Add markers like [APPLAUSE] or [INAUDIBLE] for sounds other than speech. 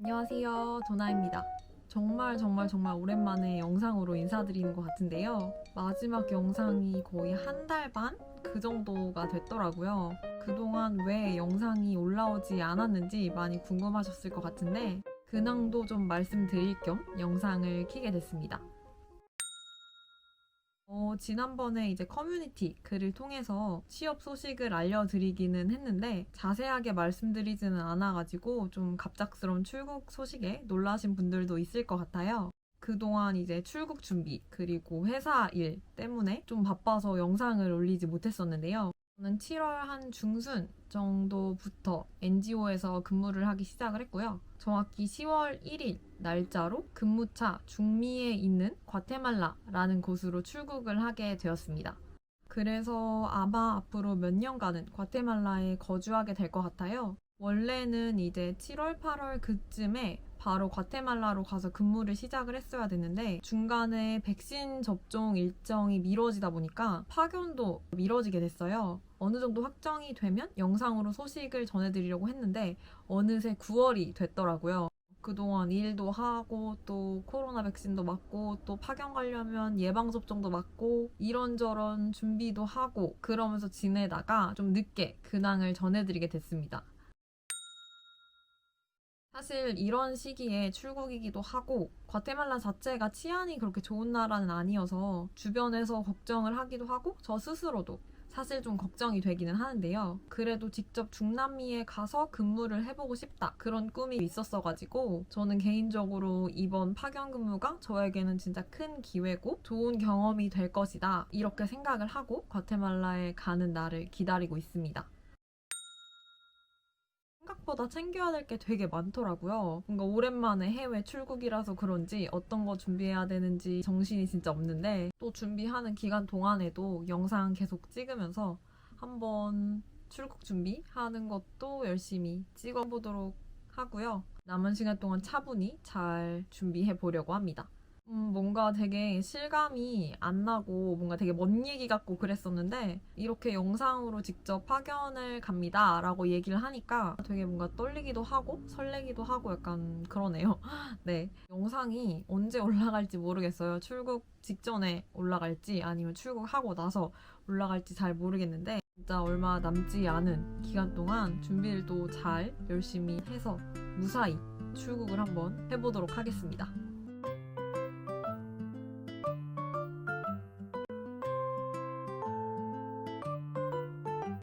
안녕하세요. 도나입니다. 정말 정말 정말 오랜만에 영상으로 인사드리는 것 같은데요. 마지막 영상이 거의 한 달 반? 그 정도가 됐더라고요. 그동안 왜 영상이 올라오지 않았는지 많이 궁금하셨을 것 같은데, 근황도 좀 말씀드릴 겸 영상을 키게 됐습니다. 어, 지난번에 이제 커뮤니티 글을 통해서 취업 소식을 알려드리기는 했는데 자세하게 말씀드리지는 않아가지고 좀 갑작스러운 출국 소식에 놀라신 분들도 있을 것 같아요. 그동안 이제 출국 준비 그리고 회사 일 때문에 좀 바빠서 영상을 올리지 못했었는데요. 저는 7월 한 중순 정도부터 NGO에서 근무를 하기 시작을 했고요. 정확히 10월 1일 날짜로 근무차 중미에 있는 과테말라라는 곳으로 출국을 하게 되었습니다. 그래서 아마 앞으로 몇 년간은 과테말라에 거주하게 될 것 같아요. 원래는 이제 7월, 8월 그쯤에 바로 과테말라로 가서 근무를 시작을 했어야 됐는데 중간에 백신 접종 일정이 미뤄지다 보니까 파견도 미뤄지게 됐어요. 어느 정도 확정이 되면 영상으로 소식을 전해드리려고 했는데 어느새 9월이 됐더라고요. 그동안 일도 하고 또 코로나 백신도 맞고 또 파견 가려면 예방 접종도 맞고 이런저런 준비도 하고 그러면서 지내다가 좀 늦게 근황을 전해드리게 됐습니다. 사실 이런 시기에 출국이기도 하고 과테말라 자체가 치안이 그렇게 좋은 나라는 아니어서 주변에서 걱정을 하기도 하고 저 스스로도 사실 좀 걱정이 되기는 하는데요. 그래도 직접 중남미에 가서 근무를 해보고 싶다. 그런 꿈이 있었어가지고 저는 개인적으로 이번 파견 근무가 저에게는 진짜 큰 기회고 좋은 경험이 될 것이다. 이렇게 생각을 하고 과테말라에 가는 날을 기다리고 있습니다. 생각보다 챙겨야 될 게 되게 많더라고요. 뭔가 오랜만에 해외 출국이라서 그런지 어떤 거 준비해야 되는지 정신이 진짜 없는데 또 준비하는 기간 동안에도 영상 계속 찍으면서 한번 출국 준비하는 것도 열심히 찍어보도록 하고요. 남은 시간 동안 차분히 잘 준비해 보려고 합니다. 음, 뭔가 되게 실감이 안 나고 뭔가 되게 먼 얘기 같고 그랬었는데 이렇게 영상으로 직접 파견을 갑니다 라고 얘기를 하니까 되게 뭔가 떨리기도 하고 설레기도 하고 약간 그러네요. [LAUGHS] 네. 영상이 언제 올라갈지 모르겠어요. 출국 직전에 올라갈지 아니면 출국하고 나서 올라갈지 잘 모르겠는데 진짜 얼마 남지 않은 기간 동안 준비를 또 잘 열심히 해서 무사히 출국을 한번 해보도록 하겠습니다.